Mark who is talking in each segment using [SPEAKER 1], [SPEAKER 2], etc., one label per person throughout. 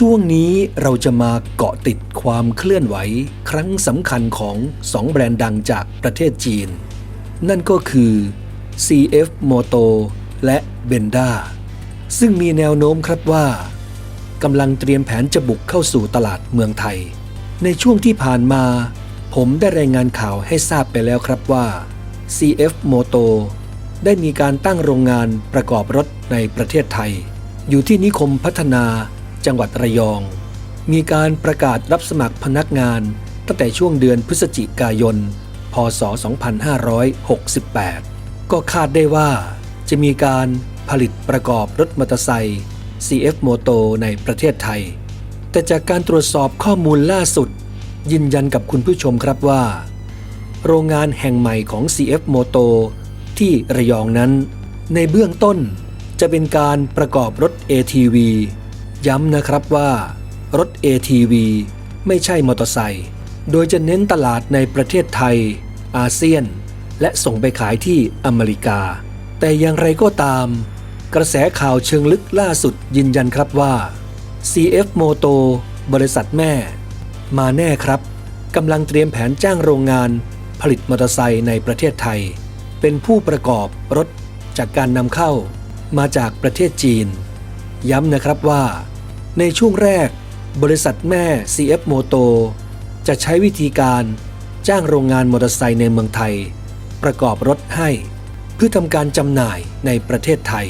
[SPEAKER 1] ช่วงนี้เราจะมาเกาะติดความเคลื่อนไหว ครั้งสำคัญของสองแบรนด์ดังจากประเทศจีน นั่นก็คือ CF Moto และ Benda ซึ่งมีแนวโน้มครับว่ากำลังเตรียมแผนจะบุกเข้าสู่ตลาดเมืองไทย ในช่วงที่ผ่านมา ผมได้รายงานข่าวให้ทราบไปแล้วครับว่า CF Moto ได้มีการตั้งโรงงานประกอบรถในประเทศไทย อยู่ที่นิคมพัฒนา จังหวัดระยอง มีการประกาศรับสมัครพนักงาน ตั้งแต่ช่วงเดือนพฤศจิกายน พศ 2568 ก็คาดได้ว่า จะมีการผลิตประกอบรถมอเตอร์ไซค์ CF Moto ในประเทศไทย แต่จากการตรวจสอบข้อมูลล่าสุด ยืนยันกับคุณผู้ชมครับว่า โรงงานแห่งใหม่ของ CF Moto ที่ระยองนั้น ในเบื้องต้นจะเป็นการประกอบรถ ATV ย้ำนะครับว่ารถ ATV ไม่ใช่มอเตอร์ไซค์โดยจะเน้นตลาดในประเทศไทย อาเซียน และส่งไปขายที่อเมริกา แต่อย่างไรก็ตาม กระแสข่าวเชิงลึกล่าสุดยืนยันครับว่า CF Moto บริษัทแม่ มาแน่ครับกำลังเตรียมแผนจ้างโรงงานผลิตมอเตอร์ไซค์ในประเทศไทย เป็นผู้ประกอบรถจากการนำเข้ามาจากประเทศจีน ย้ำนะครับว่า ในช่วงแรก บริษัทแม่ CF Moto จะใช้วิธีการจ้างโรงงานมอเตอร์ไซค์ในเมืองไทย ประกอบรถให้ เพื่อทำการจำหน่ายในประเทศไทย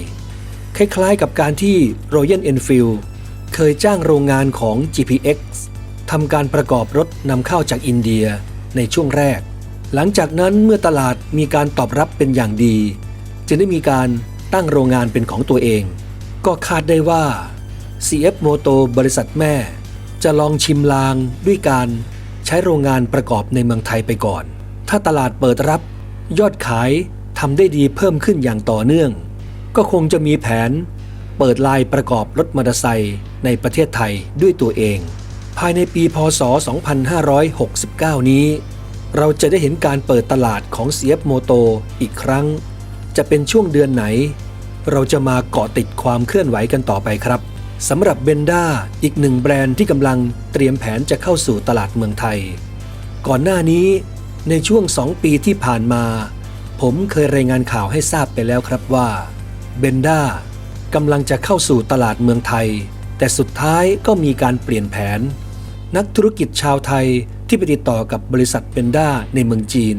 [SPEAKER 1] คล้ายๆกับการที่ Royal Enfield เคยจ้างโรงงานของ GPX ทำการประกอบรถนำเข้าจากอินเดียในช่วงแรก หลังจากนั้นเมื่อตลาดมีการตอบรับเป็นอย่างดี จึงได้มีการตั้งโรงงานเป็นของตัวเอง ก็คาดได้ว่า CF Moto บริษัทแม่ จะลองชิมลางด้วยการใช้โรงงานประกอบในเมืองไทยไปก่อน ถ้าตลาดเปิดรับ ยอดขายทำได้ดีเพิ่มขึ้นอย่างต่อเนื่อง ก็คงจะมีแผน เปิดลายประกอบรถมอเตอร์ไซค์ในประเทศไทยด้วยตัวเอง ภายในปีพศ 2569 นี้ เราจะได้เห็นการเปิดตลาดของ CF Moto อีกครั้ง จะเป็นช่วงเดือนไหน เราจะมาเกาะติดความเคลื่อนไหวกันต่อไปครับสำหรับเบนด้าอีกหนึ่งแบรนด์ที่กำลังเตรียมแผนจะเข้าสู่ตลาดเมืองไทย ก่อนหน้านี้ในช่วง 2 ปีที่ผ่านมา ผมเคยรายงานข่าวให้ทราบไปแล้วครับว่าเบนด้ากำลังจะเข้าสู่ตลาดเมืองไทย แต่สุดท้ายก็มีการเปลี่ยนแผน นักธุรกิจชาวไทยที่ไปติดต่อกับบริษัทเบนด้าในเมืองจีน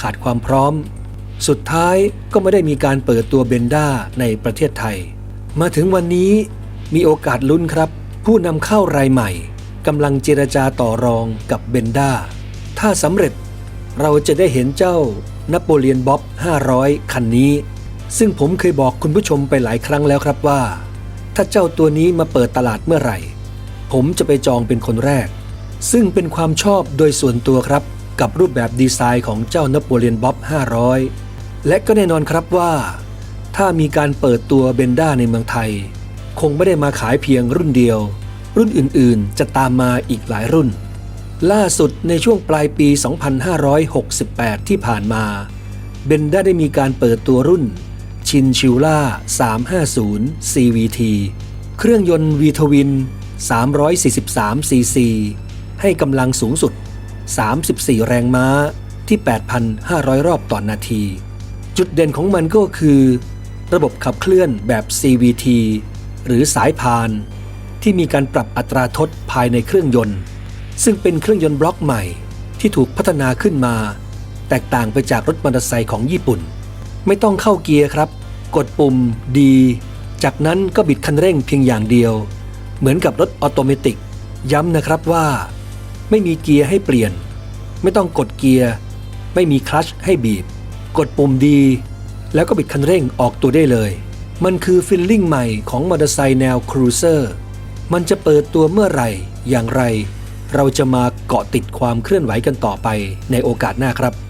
[SPEAKER 1] ขาดความพร้อม สุดท้ายก็ไม่ได้มีการเปิดตัวเบนด้าในประเทศไทย มาถึงวันนี้มีโอกาสลุ้นครับ ผู้นำเข้ารายใหม่กำลังเจรจาต่อรองกับเบนด้า ถ้าสำเร็จเราจะได้เห็นเจ้านโปเลียนบ๊อบ 500 คันนี้ ซึ่งผมเคยบอกคุณผู้ชมไปหลายครั้งแล้วครับว่า ถ้าเจ้าตัวนี้มาเปิดตลาดเมื่อไหร่ ผมจะไปจองเป็นคนแรก ซึ่งเป็นความชอบโดยส่วนตัวครับ กับรูปแบบดีไซน์ของเจ้านโปเลียนบ๊อบ 500 และก็แน่นอนครับว่า ถ้ามีการเปิดตัวเบนด้าในเมืองไทย คงไม่ได้มาขายเพียงรุ่นเดียว รุ่นอื่นๆ จะตามมาอีกหลายรุ่น ล่าสุดในช่วงปลายปี 2568 ที่ผ่านมาเบนด้าได้มีการเปิดตัวรุ่นชินชิวล่า350 CVT เครื่องยนต์วีทวิน 343 cc ให้กำลังสูงสุด 34 แรงม้าที่ 8,500 รอบต่อนนาที จุดเด่นของมันก็คือ ระบบขับเคลื่อนแบบ CVT หรือสายพาน ที่มีการปรับอัตราทดภายในเครื่องยนต์ ซึ่งเป็นเครื่องยนต์บล็อกใหม่ที่ถูกพัฒนาขึ้นมา แตกต่างไปจากรถมอเตอร์ไซค์ของญี่ปุ่น ไม่ต้องเข้าเกียร์ครับ กดปุ่มดี จากนั้นก็บิดคันเร่งเพียงอย่างเดียว เหมือนกับรถออโตเมติก ย้ำนะครับว่า ไม่มีเกียร์ให้เปลี่ยน ไม่ต้องกดเกียร์ ไม่มีคลัชให้บีบ กดปุ่มดี แล้วก็บิดคันเร่งออกตัวได้เลย มันคือฟิลลิ่งใหม่ของมอเตอร์ไซค์แนวครูเซอร์ มันจะเปิดตัวเมื่อไหร่ อย่างไร เราจะมาเกาะติดความเคลื่อนไหวกันต่อไปในโอกาสหน้าครับ